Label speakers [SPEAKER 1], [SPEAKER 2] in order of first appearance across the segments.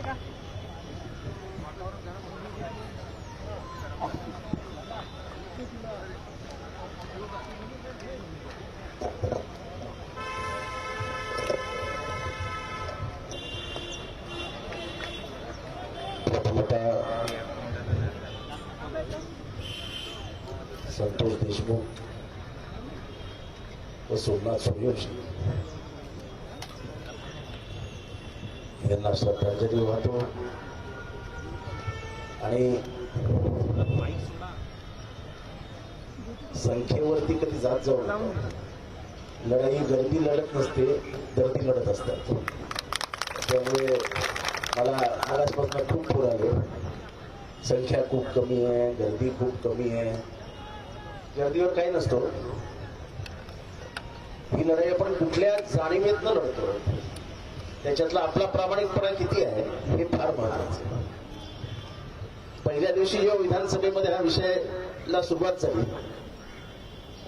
[SPEAKER 1] आता संतोष देशमुख व सोमनाथ सूर्यवंशी यांना श्रद्धांजली वाहतो. आणि संख्येवरती कधी जात जाऊ लढाई गर्दी लढत नसते गर्दी लढत असतात त्यामुळे मला आजपासून खूप पूर आले. संख्या खूप कमी आहे गर्दी खूप कमी आहे. गर्दीवर काही नसतो. ही लढाई आपण कुठल्या जाणीवेतनं लढतो? त्याच्यातला आपला प्रामाणिकपणा किती आहे हे फार महत्वाचं आहे. पहिल्या दिवशी जेव्हा विधानसभेमध्ये हा विषयाला सुरुवात झाली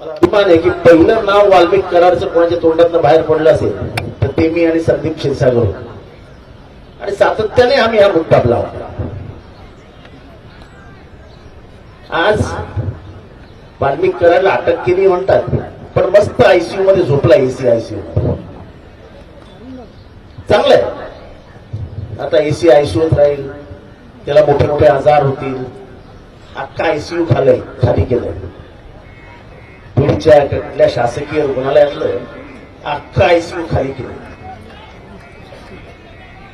[SPEAKER 1] मला अभिमान आहे की पहिलं नाव वाल्मिक करारचं कोणाच्या तोंडातनं बाहेर पडलं असेल तर ते मी आणि संदीप क्षीरसागर आणि सातत्याने आम्ही हा मुद्दा लावला. आज वाल्मिक करायला अटक केली म्हणतात पण मस्त आयसीयू मध्ये झोपला एसी आयसीयू चांगलं आहे आता एसी आयसीयूत राहील त्याला मोठे मोठे आजार होतील. अख्खा आयसीयू खालय खाली केलंय बीडच्या कुठल्या शासकीय रुग्णालयातलं अख्खा आयसीयू खाली केलं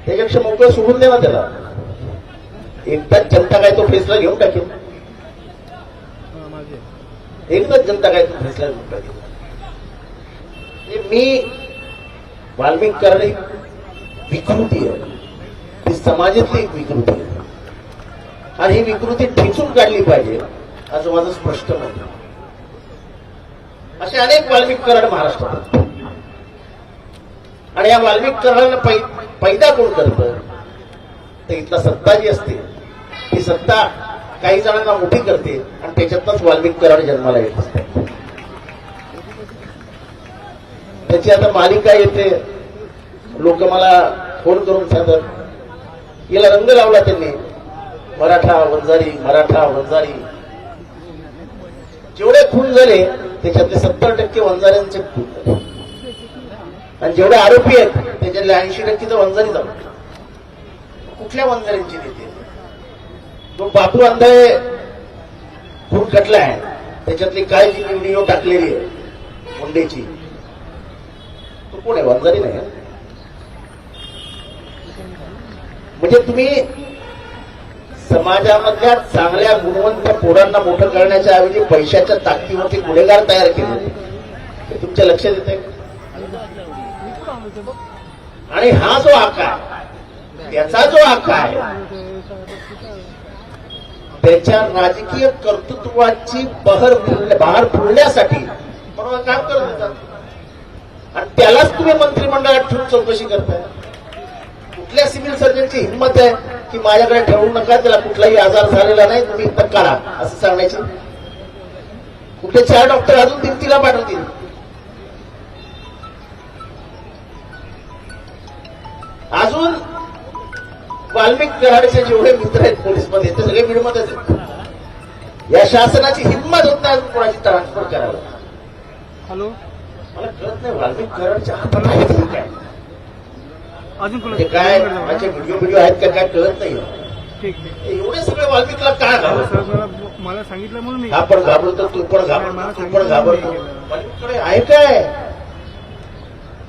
[SPEAKER 1] त्याच्यापेक्षा मोकळं सोडून दे ना त्याला. एकदाच जनता काय तो फैसला घेऊन टाकेल. एकदाच जनता काय तो फैसला घेऊन टाकेल. मी वाल्मिक कारण विकृती आहे. ती समाजातली एक विकृती आहे. आणि ही विकृती ठेचून काढली पाहिजे असं माझं स्पष्ट मत असे अनेक वाल्मिक कराड महाराष्ट्रात आणि या वाल्मिक कराडांना पै पैदा कोण करतं? तर इथला सत्ता जी असते ती सत्ता काही जणांना मोठी करते आणि त्याच्यातच वाल्मिक कराड जन्माला येत असते. त्याची आता मालिका येते लोक मला फोन करून सांगतात याला रंग लावला त्यांनी. मराठा वंजारी मराठा वंजारी. जेवढे खून झाले त्याच्यातले सत्तर टक्के वंजाऱ्यांचे खून झाले. आणि जेवढे आरोपी आहेत त्याच्यातले ऐंशी टक्के तर वंजारी जाऊ कुठल्या वंजाऱ्यांची नेते तो बापू अंधाळे खून कटला आहे. त्याच्यातली काय जी व्हिडिओ टाकलेली आहे मुंडेची. तो कोण आहे? वंजारी नाही हं? म्हणजे तुम्ही समाजामधल्या चांगल्या गुणवंत पोरांना मोठं करण्याच्या ऐवजी पैशाच्या ताकदीवरती गुन्हेगार तयार केले हे तुमच्या लक्षात येत आहे आणि हा जो आकार त्याचा जो आकार आहे त्याच्या राजकीय कर्तृत्वाची बहर फुलल्या- बहार फुलण्यासाठी बरोबर काम करत होतात आणि त्यालाच तुम्ही मंत्रिमंडळात ठेवून चौकशी करताय. कुठल्या सिव्हिल सर्जनची हिंमत आहे की माझ्याकडे ठेवू नका त्याला कुठलाही आजार झालेला नाही तुम्ही काढा असं सांगण्याची? कुठले चार डॉक्टर अजून तिला पाठवतील? अजून वाल्मिक कराडचे जेवढे मित्र आहेत पोलीसमध्ये ते सगळे बीडमध्येच आहेत. या शासनाची हिंमत होत नाही अजून कोणाची ट्रान्सफर करावं.
[SPEAKER 2] हॅलो?
[SPEAKER 1] मला कळत नाही वाल्मिक कराडच्या हातात काय?
[SPEAKER 2] अजून कोणा
[SPEAKER 1] काय माझे व्हिडिओ व्हिडिओ आहेत का काय कळत नाही.
[SPEAKER 2] ठीक
[SPEAKER 1] एवढे सगळे वाल्मिकला काय
[SPEAKER 2] सर मला मला सांगितलं म्हणून मी
[SPEAKER 1] हा पण घाबरतो तू पण घाबरतो तू पण घाबरतो. वाल्मिककडे आहे काय?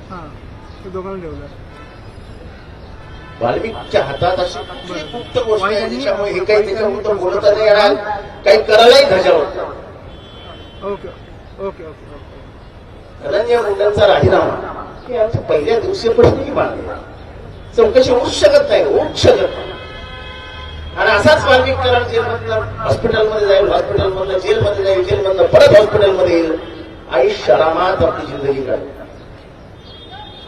[SPEAKER 2] हां ते दोघांना ठेवलं.
[SPEAKER 1] वाल्मिकच्या हातात अशी कुठली गुप्त गोष्ट आहे त्याच्यामुळे हे काही त्याच्यावर बोलता नाही येणार काही करायलाही धजावत
[SPEAKER 2] ओके ओके ओके
[SPEAKER 1] धनंजय मुंडेंचा राजीनामा. हे पहिल्या दिवशीपासूनही मान्य आहे. चौकशी होऊच शकत नाही होऊच शकत नाही. आणि असाच वाल्मिक कराड जेलमधनं हॉस्पिटलमध्ये जाईल हॉस्पिटलमधनं जेलमध्ये जाईल जेलमधनं परत हॉस्पिटलमध्ये येईल आई शरामात आपली जिंदगी काढली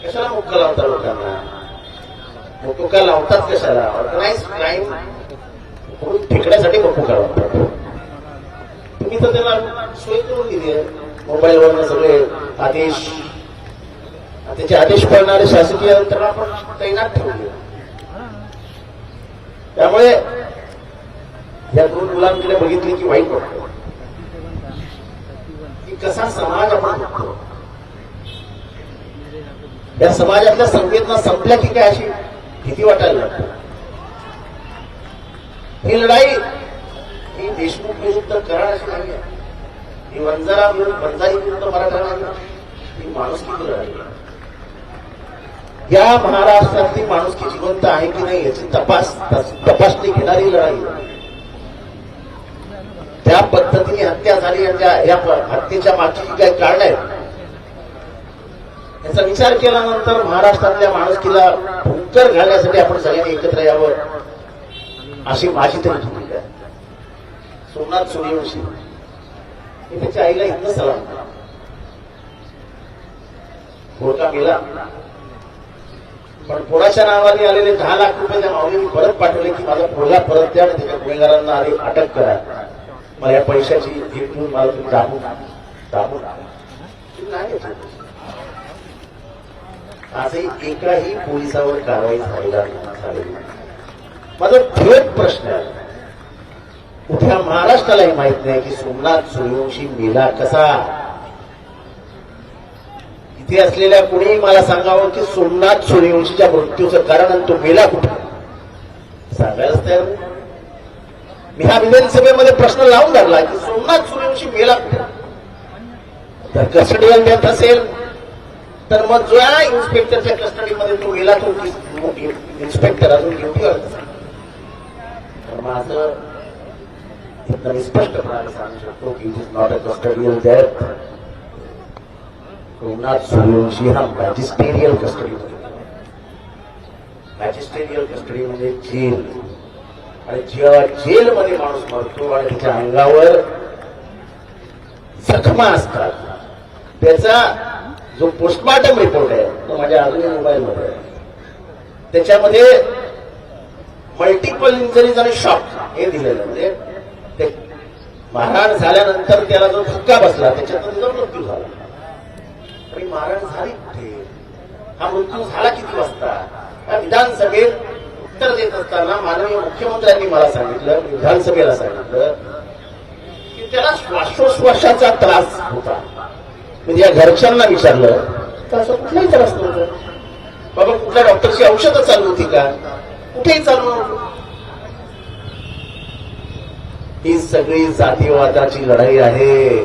[SPEAKER 1] कशाला मुक्का लावता लोकांना? मुक्का लावतात कशाला? ऑर्गनाइज क्राईम करून फेकण्यासाठी मुक्का लावतात. तुम्ही तर त्याला सोय करून दिली मोबाईलवरनं सगळे आदेश त्याचे आदेश पाळणारे शासकीय यंत्रणा पण तैनात ठेवली. त्यामुळे या दोन मुलांकडे बघितले की वाईट वाटतं. की कसा समाज आपण बघतो. या समाजातल्या संवेदना संपल्या की काय अशी भीती वाटायला लागते. ही लढाई ही देशमुख विरुद्ध कराड अशी नाही आहे. ही वंजारा विरुद्ध वंजारी विरुद्ध मराठा नाही ही माणुसकी लढाई आहे. या महाराष्ट्रातली माणुसकी जिवंत आहे की नाही याची तपास तपासणी घेणारी लढाई. त्या पद्धतीने हत्या झाली या हत्येच्या मागची जी काही कारण आहेत याचा विचार केल्यानंतर महाराष्ट्रातल्या माणुसकीला भुंकर घालण्यासाठी आपण सगळ्यांनी एकत्र यावं अशी माझी तरी भूमिका आहे. सोमनाथ सूर्यवंशी मी त्याच्या आईला इथं सलाम केला गेला पण कोणाच्या नावाने आलेले दहा लाख रुपये त्या माऊलीने परत पाठवले की माझा पोरगा परत द्या आणि त्याच्या गुन्हेगारांना आधी अटक करा. मला या पैशाची भीक घेऊन मला तुम्ही दाबून दाबून नाही आजही एकाही पोलिसावर कारवाई झालेला झालेली माझा थेट प्रश्न आहे. उठ्या महाराष्ट्रालाही माहीत नाही की सोमनाथ सूर्यवंशी मेला कसा इथे असलेल्या कुणी मला सांगावं की सोमनाथ सूर्यवंशीच्या मृत्यूचं कारण आणि तो मेला कुठे? सांगायलाच तयार मी हा विधानसभेमध्ये प्रश्न लावून धरला की सोमनाथ सूर्यवंशी मेला कुठे? तर कस्टडियल असेल तर मग जो या इन्स्पेक्टरच्या कस्टडीमध्ये तो गेला तो इन्स्पेक्टर अजून ड्युटीवर तर माझं एकदम स्पष्टपणाने सांगू शकतो की it is not a custodial death Somnath Suryavanshi हा मॅजिस्टेरियल कस्टडी मॅजिस्टेरियल कस्टडी म्हणजे जेल. आणि जेव्हा जेलमध्ये माणूस मरतो आणि त्याच्या अंगावर जखमा असतात त्याचा जो पोस्टमार्टम रिपोर्ट आहे तो माझ्या अजूनही मोबाईलमध्ये आहे. त्याच्यामध्ये मल्टिपल इंजरीज आणि शॉक हे दिलेलं म्हणजे ते मारहाण झाल्यानंतर त्याला जो धक्का बसला त्याच्यातून जो मृत्यू झाला. आणि मारहाण झाली कुठे? हा मृत्यू झाला किती वाजता? या विधानसभेत उत्तर देत असताना माननीय मुख्यमंत्र्यांनी मला सांगितलं विधानसभेला सांगितलं की त्याला श्वासोश्वासाचा त्रास होता. म्हणजे या घरच्यांना विचारलं तर असं कुठलाही त्रास नव्हता. बाबा कुठल्या डॉक्टरची औषधं चालू होती का? कुठेही चालू नव्हतं. ही सगळी जातीवादाची लढाई आहे.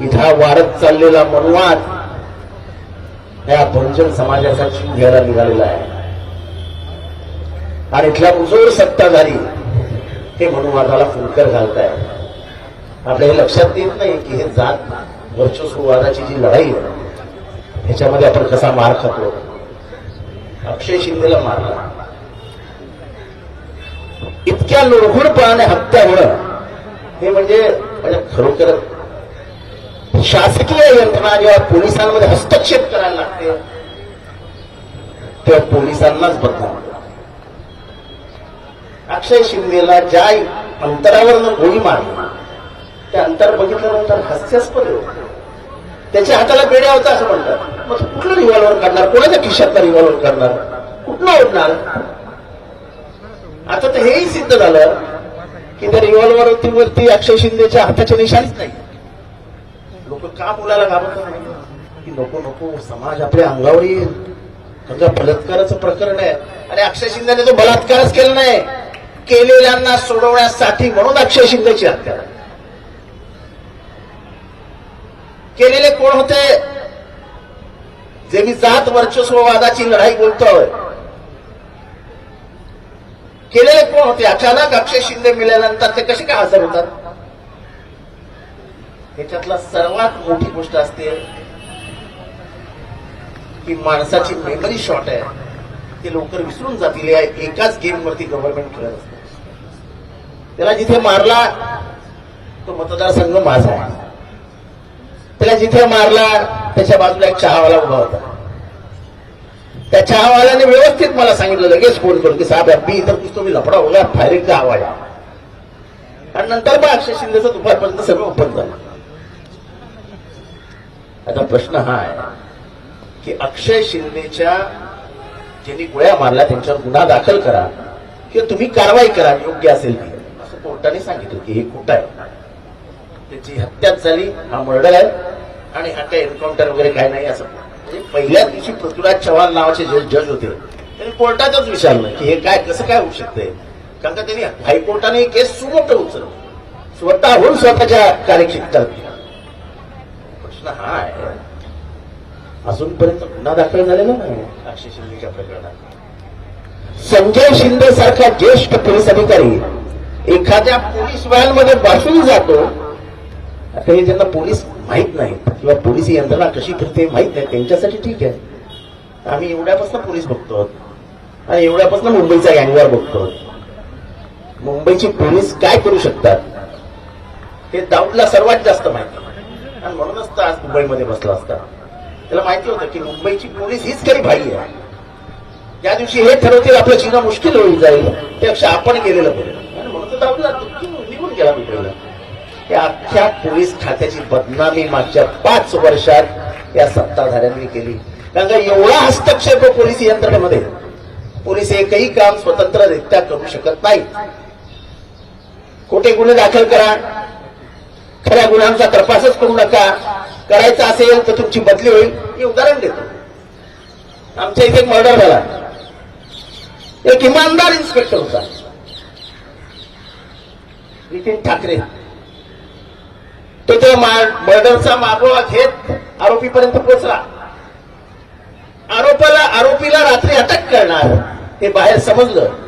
[SPEAKER 1] इथं वाढत चाललेला मनवाद या बहुजन समाजाचा जीव घ्यायला निघालेला आहे. आणि इथल्या उजोर सत्ताधारी हे मनुवादाला फुलकर घालताय. आपल्या हे लक्षात येत नाही की हे जात वर्चस्ववादाची जी लढाई आहे ह्याच्यामध्ये आपण कसा मार खातो? अक्षय शिंदेला मारला. इतक्या लोळखोडपणाने हत्या होणं हे म्हणजे म्हणजे खरोखर शासकीय यंत्रणा जेव्हा पोलिसांमध्ये हस्तक्षेप करायला लागते तेव्हा पोलिसांनाच बदनाम अक्षय शिंदेला ज्या अंतरावरनं गोळी मारली त्या अंतर बघितल्यानंतर हास्यास्पद होतं. त्याच्या हाताला बेड्या होता असं म्हणतात. मग कुठलं रिव्हॉल्वर काढणार? कोणाच्या खिशातला रिव्हॉल्वर काढणार? कुठलं ओढणार आता तर हेही सिद्ध झालं की त्या रिव्हॉल्वर वरती अक्षय शिंदेच्या हाताच्या निशाणीच नाही. होतो का मुलाला घाबरतात? की नको नको समाज आपल्या अंगावर येईल. समजा बलात्काराचं प्रकरण आहे. आणि अक्षय शिंदेने तो बलात्कारच केला नाही केलेल्यांना सोडवण्यासाठी म्हणून अक्षय शिंदेची हत्या केलेले कोण होते? जे मी जात वर्चस्ववादाची लढाई बोलतोय. केलेले कोण होते? अचानक अक्षय शिंदे मिळाल्यानंतर ते कसे काय हजर होतात? ह्याच्यातला सर्वात मोठी गोष्ट असते की माणसाची मेमरी शॉर्ट आहे. ते लवकर विसरून जातील. या एकाच गेम वरती गव्हर्नमेंट खेळत असते. त्याला जिथे मारला तो मतदारसंघ माझा आहे. त्याला जिथे मारला त्याच्या बाजूला एक चहावाला उभा होता. त्या चहावाल्याने व्यवस्थित मला सांगितलं लगेच फोन करून की साहेब मी इतर कुछ मी लफडा होगा फायरिंगचा आवाज आहे. आणि नंतर मग अक्षय शिंदेचं दुपारपर्यंत सगळं ओपन झालं. आता प्रश्न हा आहे की अक्षय शिंदेच्या ज्यांनी गोळ्या मारल्या त्यांच्यावर गुन्हा दाखल करा किंवा तुम्ही कारवाई करा योग्य असेल ती. असं कोर्टाने सांगितलं की हे कुठं आहे. त्याची हत्याच झाली हा मर्डर आहे आणि हा काही एन्काउंटर वगैरे काय नाही असं. म्हणजे पहिल्या दिवशी पृथ्वीराज चव्हाण नावाचे जे जज होते त्यांनी कोर्टातच विचारलं की हे काय कसं काय होऊ शकतंय? कारण का त्यांनी हायकोर्टाने केस सुमोट उचललं. स्वतःहून स्वतःच्या कार्यक्षेत्रात. प्रश्न हा आहे. अजूनपर्यंत गुन्हा दाखल झालेला नाही. अक्षय शिंदेच्या प्रकरणात. संजय शिंदे सारखा ज्येष्ठ पोलीस अधिकारी एखाद्या पोलीस व्हॅनमध्ये बसून जातो आता हे ज्यांना पोलीस माहीत नाहीत किंवा पोलीस यंत्रणा कशी फिरते माहीत नाही त्यांच्यासाठी ठीक आहे. आम्ही एवढ्यापासून पोलीस बघतो आणि एवढ्यापासून मुंबईचा गँगवर बघतो. मुंबईची पोलीस काय करू शकतात हे दाऊदला सर्वात जास्त माहिती आणि म्हणूनच तर आज मुंबईमध्ये बसला असता. त्याला माहिती होतं की मुंबईची पोलीस हीच काही भाई आहे. ज्या दिवशी हे ठरवतील आपलं जीवन मुश्किल होऊन जाईल त्यापेक्षा आपण गेलेलं बरं. आणि म्हणून तर निघून गेला मुंबईला. या अख्ख्या पोलीस खात्याची बदनामी मागच्या पाच वर्षात या सत्ताधाऱ्यांनी केली. कारण का एवढा हस्तक्षेप पोलीस यंत्रणेमध्ये. पोलीस एकही काम स्वतंत्ररित्या करू शकत नाही खोटे गुन्हे दाखल करा. खऱ्या गुन्ह्यांचा तपासच करू नका. करायचा असेल तर तुमची बदली होईल. हे उदाहरण देतो. आमच्या इथे एक मर्डर झाला. एक इमानदार इन्स्पेक्टर होता. नितीन ठाकरे. तो त्या मर्डरचा मागोवा घेत आरोपीपर्यंत पोहोचला. आरोपाला आरोपीला रात्री अटक करणार हे बाहेर समजलं.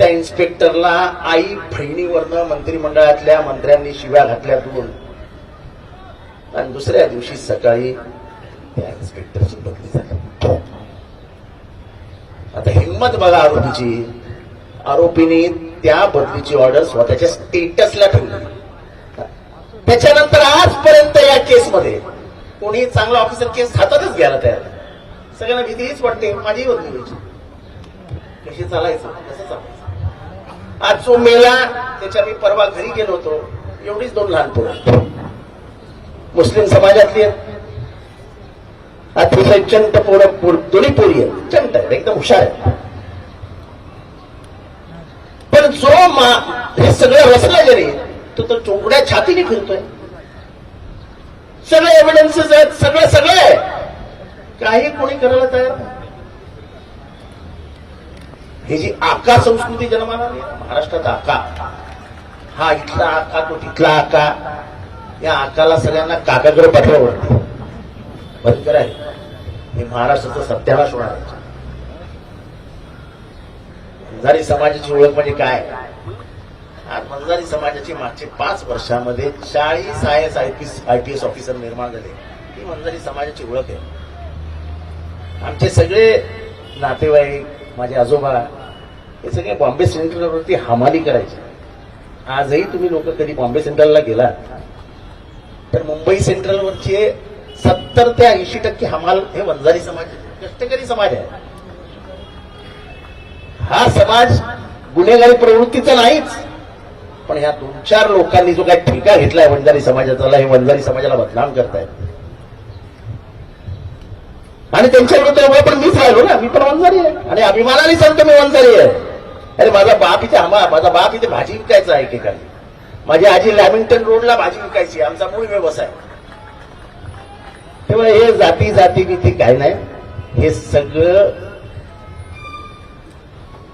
[SPEAKER 1] त्या इन्स्पेक्टरला आई बहिणीवरनं मंत्रिमंडळातल्या मंत्र्यांनी शिव्या घातल्या दोन. आणि दुसऱ्या दिवशी सकाळी त्या इन्स्पेक्टरची बदली झाली. आता हिंमत बघा आरोपीची. आरोपीने त्या बदलीची ऑर्डर स्वतःच्या स्टेटसला ठेवली. त्याच्यानंतर आजपर्यंत या केसमध्ये कोणी चांगला ऑफिसर केस हातातच घ्यायला तयार सगळ्यांना भीतीच वाटते. माझी बदली व्हायची कशी चालायचं? कसं चालायचं? आज जो मेला त्याच्या मी परवा घरी गेलो होतो. एवढीच दोन लहान पोरं. मुस्लिम समाजातली आहेत. तुझं चंट पोरं पोर दोन्ही पोरी आहेत. चंट आहेत एकदम हुशार आहेत. पण जो मा हे सगळं रचलं जरी तो तर चोंगड्या छातीने फिरतोय. सगळे एव्हिडन्सेस आहेत सगळं सगळं आहे. काही कोणी करायला तयार नाही. ही जी आका संस्कृती जन्माला महाराष्ट्रात आका. हा इथला आका तो तिथला आका. या आकाला सगळ्यांना काकाकडे पाठवावं भयंकर आहे हे. महाराष्ट्राचा सत्यानाश होणार आहे. समाजाची ओळख म्हणजे काय? आज मंजारी समाजाची मागचे पाच वर्षामध्ये चाळीस I S I P I P S officer निर्माण झाले. ही मंजारी समाजाची ओळख आहे. आमचे सगळे नातेवाईक माझे आजोबा हे सगळे बॉम्बे सेंट्रलवरती हमाली करायचे. आजही तुम्ही लोक कधी बॉम्बे सेंट्रलला गेला तर मुंबई सेंट्रलवरचे सत्तर ते ऐंशी टक्के हमाल हे वंजारी समाज कष्टकरी समाज आहे. हा समाज गुन्हेगारी प्रवृत्तीचा नाहीच. पण ह्या दोन चार लोकांनी जो काही ठेका घेतलाय वंजारी समाजाचा हे वंजारी समाजाला बदनाम करतायत. आणि त्यांच्या विरुद्ध पण मीच राहिलो ना मी पण वंजारी आहे. आणि अभिमानाने सांगतो मी वंजारी आहे. अरे माझा बाप इथे हमा माझा बाप इथे भाजी विकायचा आहे एकेकाळी. माझी आजी लॅमिंग्टन रोडला भाजी विकायची आमचा मूळ व्यवसाय. तेव्हा हे जाती जाती भीती काय नाही हे सगळं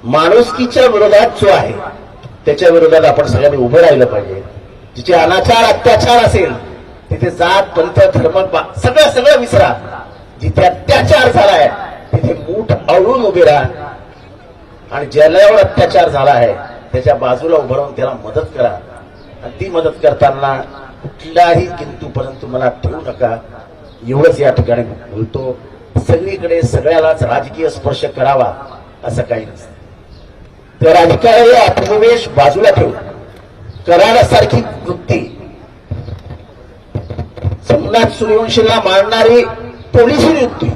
[SPEAKER 1] माणुसकीच्या विरोधात जो आहे त्याच्या विरोधात आपण सगळ्यांनी उभं राहिलं पाहिजे. जिचे अनाचार अत्याचार असेल तिथे जात पंथ धर्म सगळं सगळं विसरा. जिथे अत्याचार झालाय तिथे मूठ आवळून उभे राहा. आणि ज्याच्यावर अत्याचार झाला आहे त्याच्या बाजूला उभं राहून त्याला मदत करा. आणि ती मदत करताना कुठल्याही किंतू परंतु मला ठेवू नका. एवढंच या ठिकाणी बोलतो. सगळीकडे सगळ्यालाच राजकीय स्पर्श करावा असं काही नसतं. तर राजकीय आत्मवेश बाजूला ठेवून करारासारखी वृत्ती. सम्राट सूर्यवंशीला मारणारी पोलिसी वृत्ती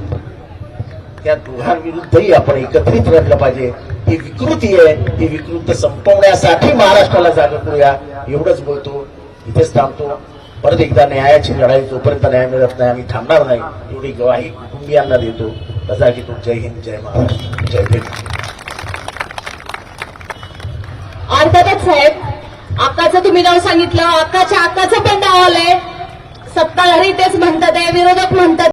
[SPEAKER 1] त्या दोघांविरुद्धही आपण एकत्रित लढलं पाहिजे. ती विकृती आहे ती विकृत संपवण्यासाठी महाराष्ट्राला जागा करूया. एवढंच बोलतो. इथेच थांबतो. परत एकदा न्यायाची लढाई जोपर्यंत न्याय मिळत नाही आम्ही थांबणार नाही. एवढी ग्वाही कुटुंबियांना देतो. तसा की तो जय हिंद जय महाराष्ट्र जय भीम.
[SPEAKER 3] अर्थातच साहेब आकाचं तुम्ही नाव सांगितलं. आकाच्या आकाचं पण नाव आलंय. सत्ताधारी तेच म्हणतात आहे विरोधक म्हणतात.